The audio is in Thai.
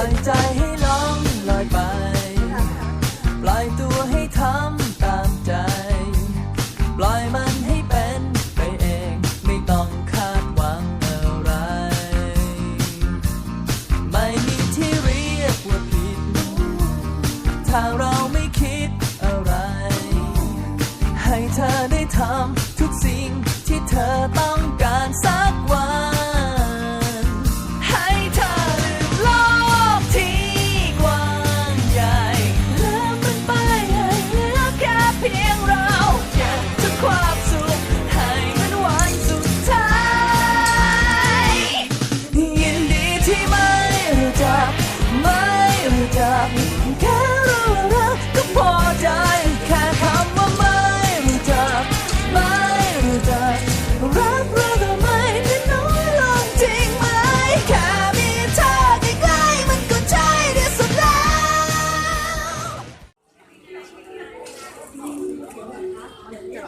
ล่อยใจให้ลองลอยไป ปล่อยตัวให้ทำตามใจ ปล่อยมันให้เป็นไปเอง ไม่ต้องคาดหวังอะไร ไม่มีที่เรียกว่าผิด ถ้าเราไม่คิดอะไร ให้เธอได้ทำทุกสิ่ง